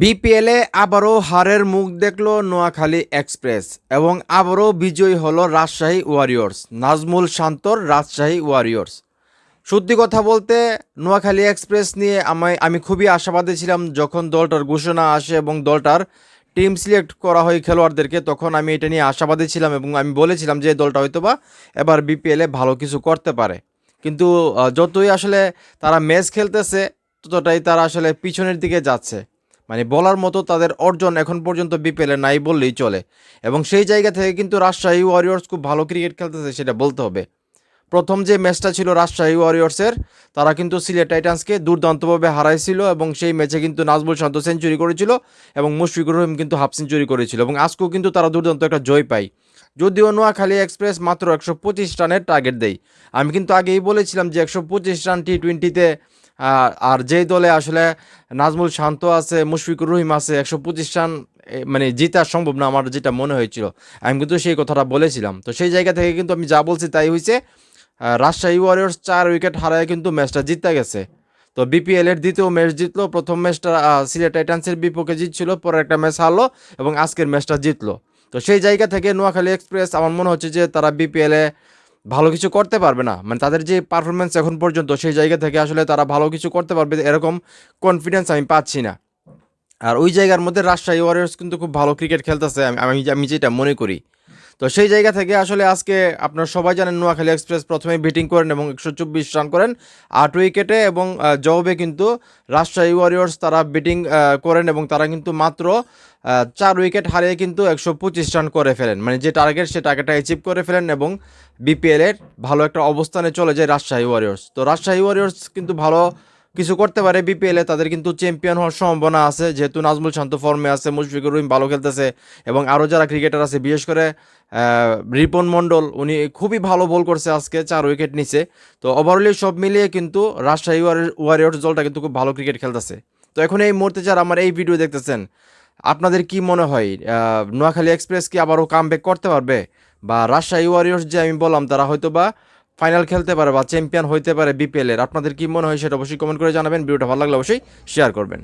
বিপিএলে আবারও হারের মুখ দেখল নোয়াখালী এক্সপ্রেস এবং আবারও বিজয়ী হল রাজশাহী ওয়ারিয়র্স। নাজমুল শান্তর রাজশাহী ওয়ারিয়র্স। সত্যি কথা বলতে, নোয়াখালী এক্সপ্রেস নিয়ে আমায় আমি খুবই আশাবাদী ছিলাম যখন দলটার ঘোষণা আসে এবং দলটার টিম সিলেক্ট করা হয় খেলোয়াড়দেরকে, তখন আমি এটা নিয়ে আশাবাদী ছিলাম এবং আমি বলেছিলাম যে দলটা হয়তো বা এবার বিপিএলে ভালো কিছু করতে পারে। কিন্তু যতই আসলে তারা ম্যাচ খেলতেছে, ততটাই তারা আসলে পিছনের দিকে যাচ্ছে। মানে বলার মতো তাদের অর্জন এখন পর্যন্ত বিপিএলে নাই বললেই চলে। এবং সেই জায়গা থেকে কিন্তু রাজশাহী ওয়ারিয়র্স খুব ভালো ক্রিকেট খেলতেছে সেটা বলতে হবে। প্রথম যে ম্যাচটা ছিল রাজশাহী ওয়ারিয়র্সের তারা কিন্তু সিলেট টাইটান্সকে দুর্দান্তভাবে হারাইছিল এবং সেই ম্যাচে কিন্তু নাজবুল শান্ত সেঞ্চুরি করেছিল এবং মুশফিকুর রহিম কিন্তু হাফ সেঞ্চুরি করেছিল এবং আজকেও কিন্তু তারা দুর্দান্ত একটা জয় পায়। যদিও নোয়াখালী এক্সপ্রেস মাত্র একশো পঁচিশ রানের টার্গেট দেয়। আমি কিন্তু আগেই বলেছিলাম যে একশো পঁচিশ রান টি টোয়েন্টিতে আর যেই দলে আসলে নাজমুল শান্ত আছে, মুশফিকুর রহিম আছে, একশো পঁচিশ রান মানে জিতা সম্ভব না আমার যেটা মনে হয়েছিল। আমি কিন্তু সেই কথাটা বলেছিলাম। তো সেই জায়গা থেকে কিন্তু আমি যা বলছি তাই হয়েছে রাজশাহী ওয়ারিয়র্স চার উইকেট হারায় কিন্তু ম্যাচটা জিতে গেছে। তো বিপিএল এর দ্বিতীয় ম্যাচ জিতলো, প্রথম ম্যাচটা সিলেট টাইটান্সের বিপক্ষে জিতছিল, পরে একটা ম্যাচ হারলো এবং আজকের ম্যাচটা জিতলো। তো সেই জায়গা থেকে নোয়াখালী এক্সপ্রেস আমার মনে হচ্ছে যে তারা বিপিএল ভালো কিছু করতে পারবে না। মানে তাদের যে পারফরমেন্স এখন পর্যন্ত, সেই জায়গা থেকে আসলে তারা ভালো কিছু করতে পারবে এরকম কনফিডেন্স আমি পাচ্ছি না। আর ওই জায়গার মধ্যে রাজশাহী ওয়ারিয়ার্স কিন্তু খুব ভালো ক্রিকেট খেলতেছে আমি আমি যেটা মনে করি। তো সেই জায়গা থেকে আসলে আজকে আপনার সবাই জানেন নোয়াখালী এক্সপ্রেস প্রথমে ব্যাটিং করেন এবং একশো চব্বিশ রান করেন। আট উইকেটে এবং জবাবে কিন্তু রাজশাহী ওয়ারিয়র্স তারা ব্যাটিং করেন এবং তারা কিন্তু মাত্র চার উইকেট হারিয়ে কিন্তু একশো পঁচিশ রান করে ফেলেন। মানে যে টার্গেট সে টার্গেটটা অ্যাচিভ করে ফেলেন এবং বিপিএল এর ভালো একটা অবস্থানে চলে যায় রাজশাহী ওয়ারিয়র্স তো রাজশাহী ওয়ারিয়র্স কিন্তু ভালো কিছু করতে পারে বিপিএল এ, তাদের কিন্তু চ্যাম্পিয়ন হওয়ার সম্ভাবনা আছে। যেহেতু নাজমুল শান্ত ফর্মে আছে, মুশফিকুর রহিম ভালো খেলতেছে, এবং আরও যারা ক্রিকেটার আছে, বিশেষ করে রিপন মণ্ডল, উনি খুবই ভালো বল করছে আজকে, চার উইকেট নিচে তো ওভারঅলি সব মিলিয়ে কিন্তু রাজশাহী ওয়ারি- ওয়ারিয়র্স দলটা কিন্তু খুব ভালো ক্রিকেট খেলতেছে। তো এখন এই মুহূর্তে যারা আমার এই ভিডিও দেখতেছেন, আপনাদের কি মনে হয় নোয়াখালী এক্সপ্রেস কি আবারও কাম করতে পারবে? বা রাজশাহী ওয়ারিয়র্স যে আমি বললাম, তারা হয়তো বা ফাইনাল খেলতে পারে বা চ্যাম্পিয়ন হইতে পারে বিপিএলের। আপনাদের কি মনে হয় সেটা অবশ্যই কমেন্ট করে জানাবেন। ভিডিওটা ভালো লাগলে অবশ্যই শেয়ার করবেন।